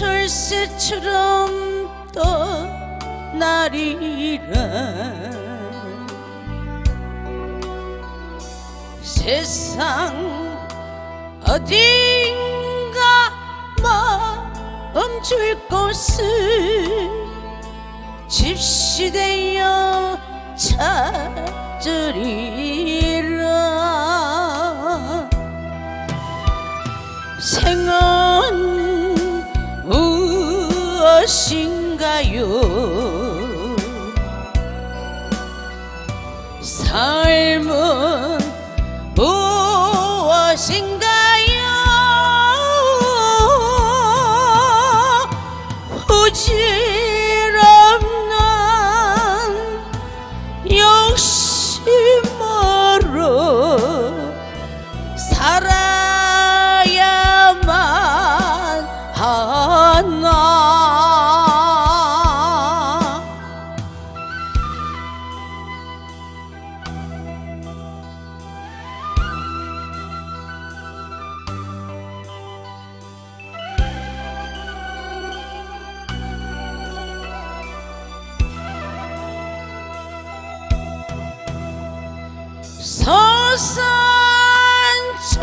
물새처럼 떠나리라. 세상 어딘가 멈출 곳을 집시되어 찾으리라. 생은 무엇인가요? 삶은 무엇인가요? 부질 서산 저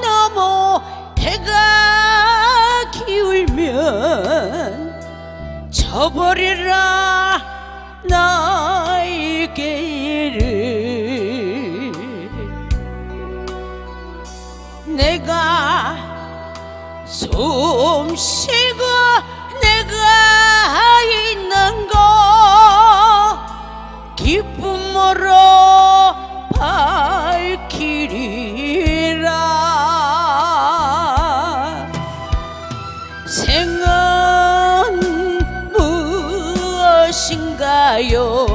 너머 해가 기울면 저버리라 길을 내가 숨 쉬고 무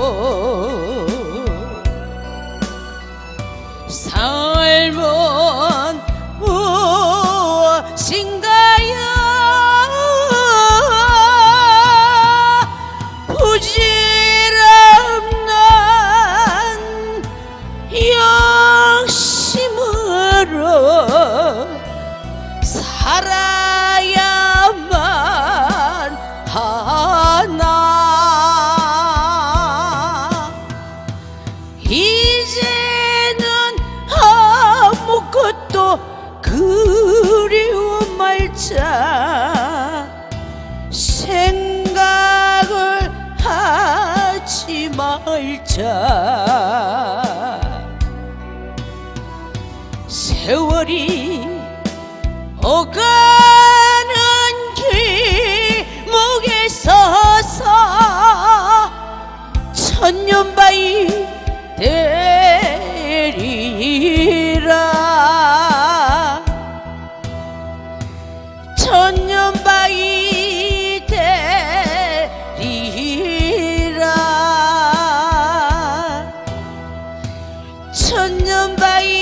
말자 생각을 하지 말자. 세월이 daí